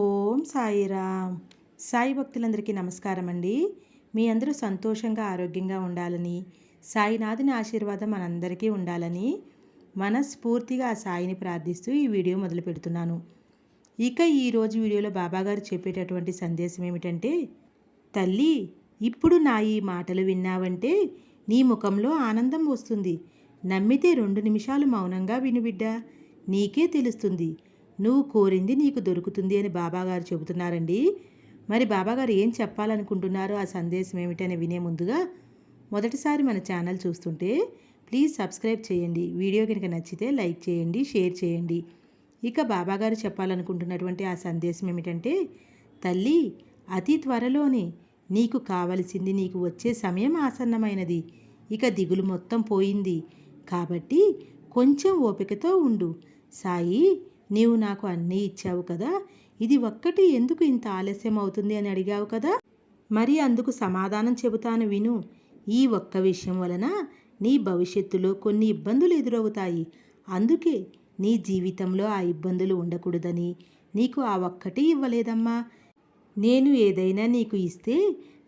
ఓం సాయిరామ్. సాయి భక్తులందరికీ నమస్కారం అండి మీ అందరూ సంతోషంగా ఆరోగ్యంగా ఉండాలని సాయినాథుని ఆశీర్వాదం మనందరికీ ఉండాలని మనస్ఫూర్తిగా ఆ సాయిని ప్రార్థిస్తూ ఈ వీడియో మొదలు పెడుతున్నాను. ఇక ఈరోజు వీడియోలో బాబాగారు చెప్పేటటువంటి సందేశం ఏమిటంటే తల్లి ఇప్పుడు నా ఈ మాటలు విన్నావంటే నీ ముఖంలో ఆనందం వస్తుంది. నమ్మితే రెండు నిమిషాలు మౌనంగా వినుబిడ్డా నీకే తెలుస్తుంది. నువ్వు కోరింది నీకు దొరుకుతుంది అని బాబాగారు చెబుతున్నారండి. మరి బాబాగారు ఏం చెప్పాలనుకుంటున్నారో ఆ సందేశం ఏమిటని వినే ముందుగా మొదటిసారి మన ఛానల్ చూస్తుంటే ప్లీజ్ సబ్స్క్రైబ్ చేయండి. వీడియో కనుక నచ్చితే లైక్ చేయండి షేర్ చేయండి. ఇక బాబాగారు చెప్పాలనుకుంటున్నటువంటి ఆ సందేశం ఏమిటంటే తల్లి అతి త్వరలోనే నీకు కావలసింది నీకు వచ్చే సమయం ఆసన్నమైనది. ఇక దిగులు మొత్తం పోయింది. కాబట్టి కొంచెం ఓపికతో ఉండు. సాయి నీవు నాకు అన్నీ ఇచ్చావు కదా? ఇది ఒక్కటి ఎందుకు ఇంత ఆలస్యం అవుతుంది అని అడిగావు కదా? మరి అందుకు సమాధానం చెబుతాను విను. ఈ ఒక్క విషయం వలన నీ భవిష్యత్తులో కొన్ని ఇబ్బందులు ఎదురవుతాయి. అందుకే నీ జీవితంలో ఆ ఇబ్బందులు ఉండకూడదని నీకు ఆ ఒక్కటి ఇవ్వలేదమ్మా. నేను ఏదైనా నీకు ఇస్తే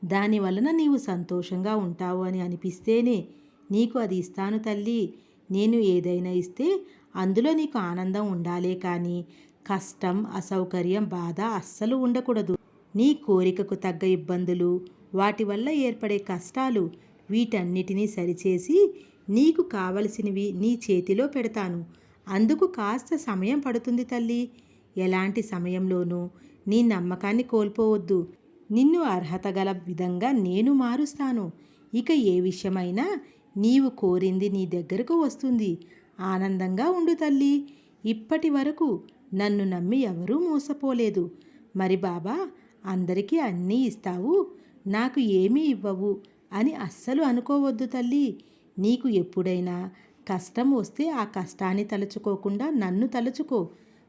దాని వలన నీవు సంతోషంగా ఉంటావు అని అనిపిస్తేనే నీకు అది ఇస్తాను తల్లి. నేను ఏదైనా ఇస్తే అందులో నీకు ఆనందం ఉండాలే కానీ కష్టం అసౌకర్యం బాధ అస్సలు ఉండకూడదు. నీ కోరికకు తగ్గ ఇబ్బందులు వాటి వల్ల ఏర్పడే కష్టాలు వీటన్నిటినీ సరిచేసి నీకు కావలసినవి నీ చేతిలో పెడతాను. అందుకు కాస్త సమయం పడుతుంది తల్లి. ఎలాంటి సమయంలోనూ నీ నమ్మకాన్ని కోల్పోవద్దు. నిన్ను అర్హత గల విధంగా నేను మారుస్తాను. ఇక ఏ విషయమైనా నీవు కోరింది నీ దగ్గరకు వస్తుంది. ఆనందంగా ఉండు తల్లి. ఇప్పటి వరకు నన్ను నమ్మి ఎవరూ మోసపోలేదు. మరి బాబా అందరికీ అన్నీ ఇస్తావు. నాకు ఏమీ ఇవ్వవు అని అస్సలు అనుకోవద్దు తల్లి. నీకు ఎప్పుడైనా కష్టం వస్తే ఆ కష్టాన్ని తలుచుకోకుండా నన్ను తలుచుకో.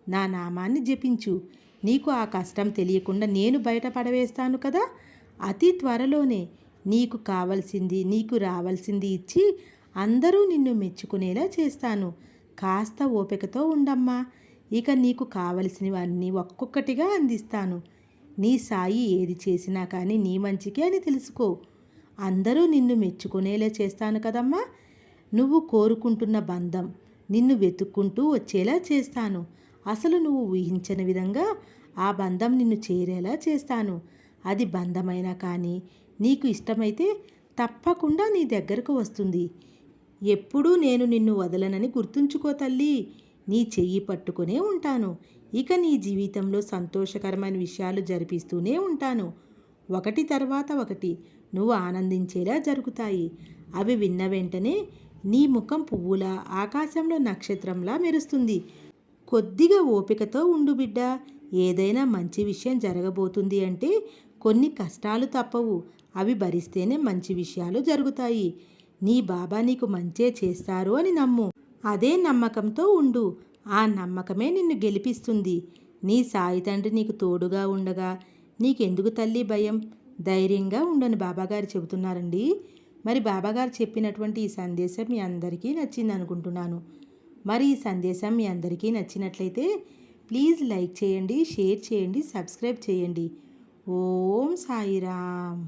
నా నామాన్ని జపించు. నీకు ఆ కష్టం తెలియకుండా నేను బయటపడవేస్తాను కదా? అతి త్వరలోనే నీకు కావలసింది నీకు రావాల్సింది ఇచ్చి అందరూ నిన్ను మెచ్చుకునేలా చేస్తాను. కాస్త ఓపికతో ఉండమ్మా. ఇక నీకు కావలసినవన్నీ ఒక్కొక్కటిగా అందిస్తాను. నీ సాయి ఏది చేసినా కానీ నీ మంచికే అని తెలుసుకో. అందరూ నిన్ను మెచ్చుకునేలా చేస్తాను కదమ్మా. నువ్వు కోరుకుంటున్న బంధం నిన్ను వెతుక్కుంటూ వచ్చేలా చేస్తాను. అసలు నువ్వు ఊహించని విధంగా ఆ బంధం నిన్ను చేరేలా చేస్తాను. అది బంధమైనా కానీ నీకు ఇష్టమైతే తప్పకుండా నీ దగ్గరకు వస్తుంది. ఎప్పుడూ నేను నిన్ను వదలనని గుర్తుంచుకో తల్లి. నీ చెయ్యి పట్టుకునే ఉంటాను. ఇక నీ జీవితంలో సంతోషకరమైన విషయాలు జరిపిస్తూనే ఉంటాను. ఒకటి తర్వాత ఒకటి నువ్వు ఆనందించేలా జరుగుతాయి. అవి విన్న వెంటనే నీ ముఖం పువ్వులా ఆకాశంలో నక్షత్రంలా మెరుస్తుంది. కొద్దిగా ఓపికతో ఉండు బిడ్డ. ఏదైనా మంచి విషయం జరగబోతుంది అంటే కొన్ని కష్టాలు తప్పవు. అవి భరిస్తేనే మంచి విషయాలు జరుగుతాయి. నీ బాబా నీకు మంచే చేస్తారు అని నమ్ము. అదే నమ్మకంతో ఉండు. ఆ నమ్మకమే నిన్ను గెలిపిస్తుంది. నీ సాయి తండ్రి నీకు తోడుగా ఉండగా నీకెందుకు తల్లి భయం? ధైర్యంగా ఉండని బాబాగారు చెబుతున్నారండి. మరి బాబాగారు చెప్పినటువంటి ఈ సందేశం మీ అందరికీ నచ్చింది అనుకుంటున్నాను. మరి ఈ సందేశం మీ అందరికీ నచ్చినట్లయితే ప్లీజ్ లైక్ చేయండి షేర్ చేయండి సబ్స్క్రైబ్ చేయండి. ఓం సాయిరామ్.